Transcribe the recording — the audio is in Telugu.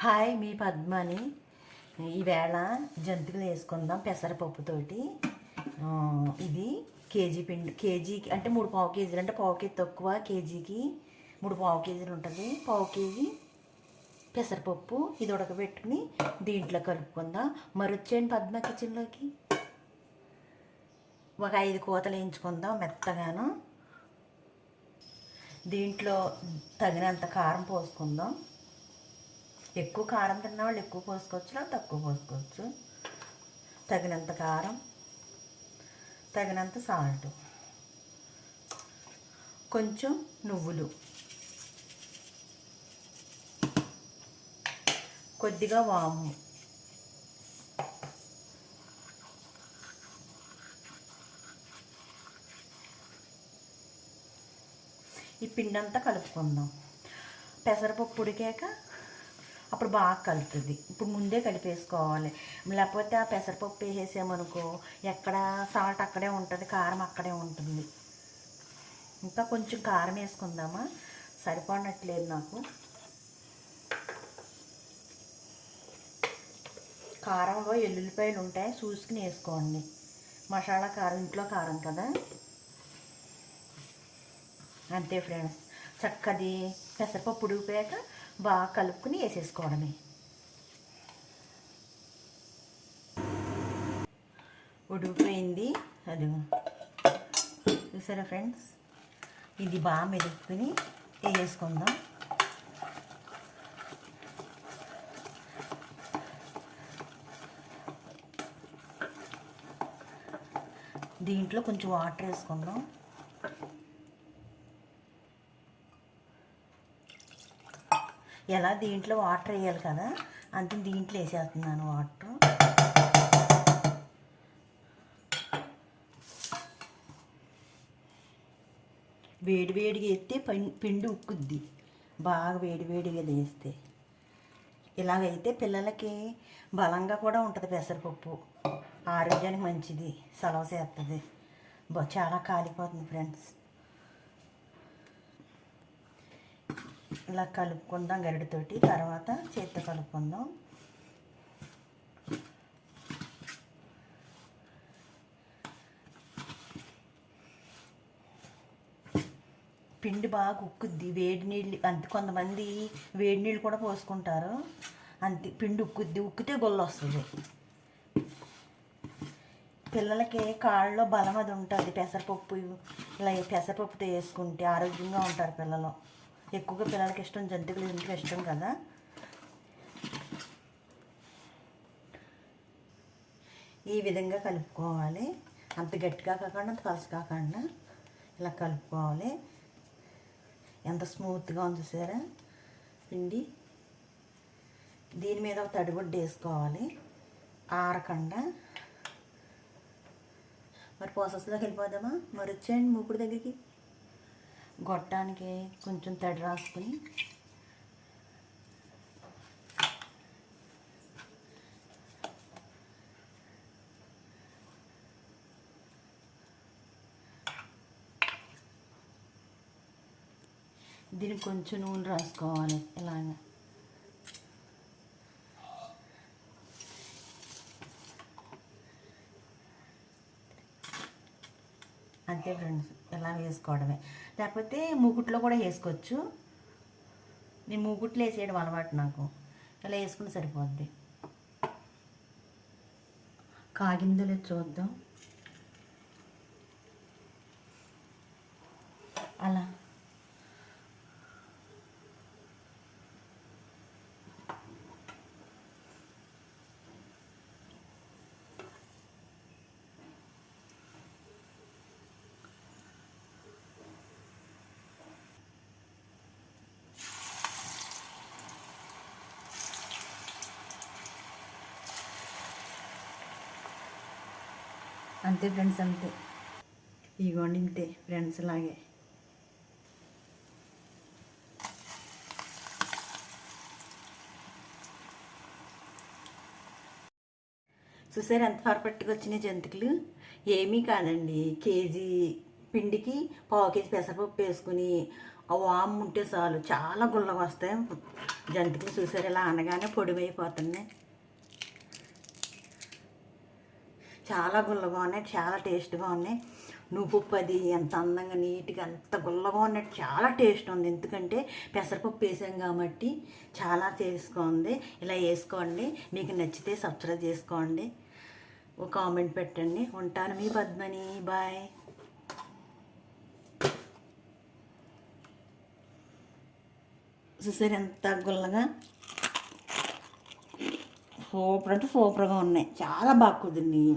హాయ్ మీ పద్మని. ఈవేళ జంతికలు వేసుకుందాం పెసరపప్పుతోటి. ఇది కేజీ పిండి కేజీకి అంటే మూడు పావు కేజీలు అంటే పావు కేజీ తక్కువ కేజీకి మూడు పావు కేజీలు ఉంటుంది. పావు కేజీ పెసరపప్పు ఇది ఉడకబెట్టుకుని దీంట్లో కలుపుకుందాం. మరి వచ్చేయండి పద్మ కిచెన్లోకి. ఒక ఐదు కోతలు వేయించుకుందాం మెత్తగాను. దీంట్లో తగినంత కారం పోసుకుందాం. ఎక్కువ కారం తిన్న వాళ్ళు ఎక్కువ పోసుకోవచ్చు లేదా తక్కువ పోసుకోవచ్చు తగినంత కారం తగినంత సాల్ట్ కొంచెం నువ్వులు. కొద్దిగా వాము. ఈ పిండి అంతా కలుపుకుందాం. పెసరపప్పు ఉడికాక అప్పుడు బాగా కలుపుతుంది ఇప్పుడు ముందే కలిపేసుకోవాలి. లేకపోతే ఆ పెసరపప్పు వేసేసామనుకో ఎక్కడ సాల్ట్ అక్కడే ఉంటుంది కారం అక్కడే ఉంటుంది. ఇంకా కొంచెం కారం వేసుకుందామా? సరిపడినట్లేదు నాకు. కారంలో ఎల్లుల్లిపాయలు ఉంటాయి చూసుకుని వేసుకోండి. మసాలా కారం ఇంట్లో కారం కదా? అంతే ఫ్రెండ్స్. చక్కది పెసరపప్పు ఉడికిపోయాక బాగా కలుపుకుని వేసేసుకోవడమే. ఉడికిపోయింది. అది చూసారా ఫ్రెండ్స్? ఇది బాగా మెదుపుకుని వేసుకుందాం దీంట్లో కొంచెం వాటర్ వేసుకుందాం. ఎలా దీంట్లో వాటర్ వేయాలి కదా అంత దీంట్లో వేసేస్తున్నాను వాటర్. వేడి వేడిగా ఎత్తే పిండి ఉక్కుద్ది. బాగా వేడి వేడిగా వేస్తే. ఇలాగైతే పిల్లలకి బలంగా కూడా ఉంటుంది పెసరపప్పు. ఆరోగ్యానికి మంచిది. సెలవు చేస్తుంది చాలా కాలిపోతుంది ఫ్రెండ్స్. ఇలా కలుపుకుందాం గరిడతోటి తర్వాత చేత్తో కలుపుకుందాం. పిండి బాగా ఉక్కుద్ది వేడి నీళ్ళు అంత కొంతమంది వేడి నీళ్ళు కూడా పోసుకుంటారు. అంతే పిండి ఉక్కుద్ది. ఉక్కితే గొల్ల వస్తుంది. పిల్లలకి కాళ్ళలో బలం అది ఉంటుంది. పెసరపప్పు ఇలా పెసరపప్పుతో వేసుకుంటే ఆరోగ్యంగా ఉంటారు పిల్లలు. ఎక్కువగా పిల్లలకి ఇష్టం జంతికలు ఇంట్లో ఇష్టం కదా? ఈ విధంగా కలుపుకోవాలి. అంత గట్టిగా కాకుండా అంత పలస కాకుండా ఇలా కలుపుకోవాలి. ఎంత స్మూత్గా ఉంది చూసారా? పిండి. దీని మీద ఒక తడిగుడ్డ వేసుకోవాలి. ఆరకుండా. మరి ప్రాసెస్లోకి వెళ్ళిపోదామా? మరి వచ్చేయండి మూపుడు దగ్గరికి. గొట్టానికి కొంచెం తడి రాసుకుని దీనికి కొంచెం నూనె రాసుకోవాలి ఇలాగ. అంతే ఫ్రెండ్స్ ఇలా వేసుకోవడమే. లేకపోతే మూకుట్లో కూడా వేసుకోవచ్చు. నేను మూకుట్లు వేసేయడం అలవాటు నాకు. ఇలా వేసుకుని సరిపోద్ది. కాగిందో చూద్దాం. అంతే ఫ్రెండ్స్ అంతే. ఇగోండి ఇంతే ఫ్రెండ్స్ లాగే. చూసారు ఎంత పర్ఫెక్ట్గా వచ్చినాయి జంతికలు? ఏమీ కాదండి. కేజీ పిండికి పావు కేజీ పెసరపప్పు వేసుకుని వాము ఉంటే చాలు. చాలా గుల్లగా వస్తాయి. జంతికలు చూసారు? ఇలా అనగానే పొడివైపోతున్నాయి చాలా గుల్లగా ఉన్నాయి చాలా టేస్ట్గా ఉన్నాయి. నువ్వుపప్పు అది ఎంత అందంగా నీట్గా ఎంత గుల్లగా ఉన్నట్టు చాలా టేస్ట్ ఉంది. ఎందుకంటే పెసరపప్పు వేసాం కాబట్టి చాలా టేస్ట్గా ఇలా వేసుకోండి. మీకు నచ్చితే సబ్స్క్రైబ్ చేసుకోండి. ఒక కామెంట్ పెట్టండి. ఉంటాను మీ పద్మని. బాయ్. చూసారు ఎంత గుల్లగా? సూపర్ అంటే సూపర్గా ఉన్నాయి. చాలా బాగా కుదిరినాయి.